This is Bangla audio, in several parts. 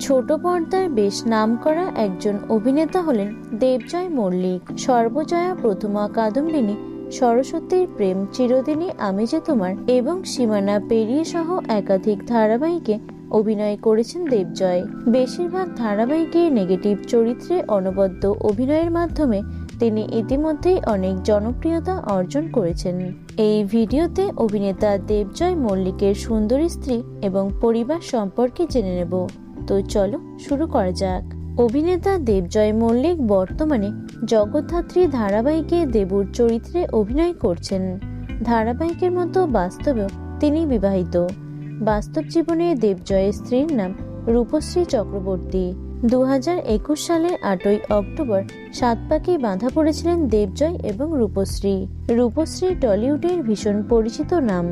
ছোট পর্দায় বেশ নামকরা একজন অভিনেতা হলেন দেবজয় মল্লিক। সর্বজয়া প্রথমা কাদম্বিনী, সরস্বতীর প্রেম চিরদিনই আমি যে তোমার এবং সীমানা পেরিয়ে সহ একাধিক ধারাবাহিকে অভিনয় করেছেন দেবজয়। বেশিরভাগ ধারাবাহিকে নেগেটিভ চরিত্রে অনবদ্য অভিনয়ের মাধ্যমে তিনি ইতিমধ্যেই অনেক জনপ্রিয়তা অর্জন করেছেন। এই ভিডিওতে অভিনেতা দেবজয় মল্লিকের সুন্দরী স্ত্রী এবং পরিবার সম্পর্কে জেনে নেব। তো চলো শুরু করা যাক। অভিনেতা দেবজয় মল্লিক বর্তমানে জগদ্ধাত্রী ধারাবাহিকে দেবুর চরিত্রে অভিনয় করছেন। ধারাবাহিকের মতো বাস্তবেও তিনি বিবাহিত। বাস্তব জীবনে দেবজয়ের স্ত্রীর নাম রূপশ্রী চক্রবর্তী। দু হাজার একুশ সালের আটই অক্টোবর সাত পাকে বাঁধা পড়েছিলেন দেবজয় এবং রূপশ্রী। রূপশ্রী টলিউডের ভীষণ পরিচিত নাম।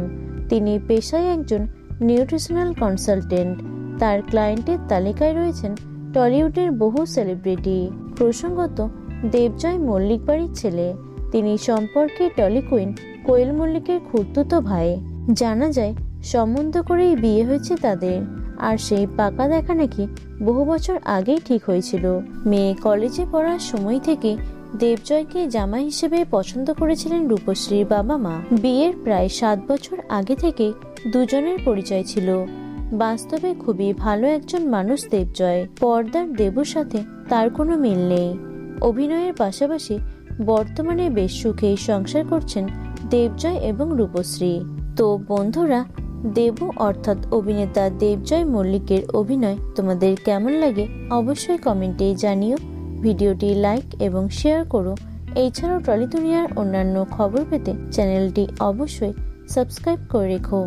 তিনি পেশায় একজন নিউট্রিশনাল কনসালটেন্ট। তার ক্লায়েন্টের তালিকায় রয়েছেন টলিউডের বহু সেলিব্রিটি। প্রসঙ্গত, দেবজয় মল্লিক বাড়ির ছেলে। তিনি সম্পর্কে টলিকুইন কোয়েল মল্লিকের খুর্তুতো ভাই। জানা যায়, সম্বন্ধ করেই বিয়ে হয়েছে তাদের। আর সেই পাকা দেখা নাকি বহু বছর আগেই ঠিক হয়েছিল। মেয়ে কলেজে পড়ার সময় থেকে দেবজয়কে জামাই হিসেবে পছন্দ করেছিলেন রূপশ্রীর বাবা মা বিয়ের প্রায় সাত বছর আগে থেকে দুজনের পরিচয় ছিল। বাস্তবে খুবই ভালো একজন মানুষ দেবজয়। পর্দার দেবুর সাথে তার কোনো মিল নেই। অভিনয়ের পাশাপাশি বর্তমানে বেশ সুখেই সংসার করছেন দেবজয় এবং রূপশ্রী। তো বন্ধুরা, দেবু অর্থাৎ অভিনেতা দেবজয় মল্লিকের অভিনয় তোমাদের কেমন লাগে অবশ্যই কমেন্টে জানিও। ভিডিওটি লাইক এবং শেয়ার করো। এছাড়াও টলি দুনিয়ার অন্যান্য খবর পেতে চ্যানেলটি অবশ্যই সাবস্ক্রাইব করে রেখো।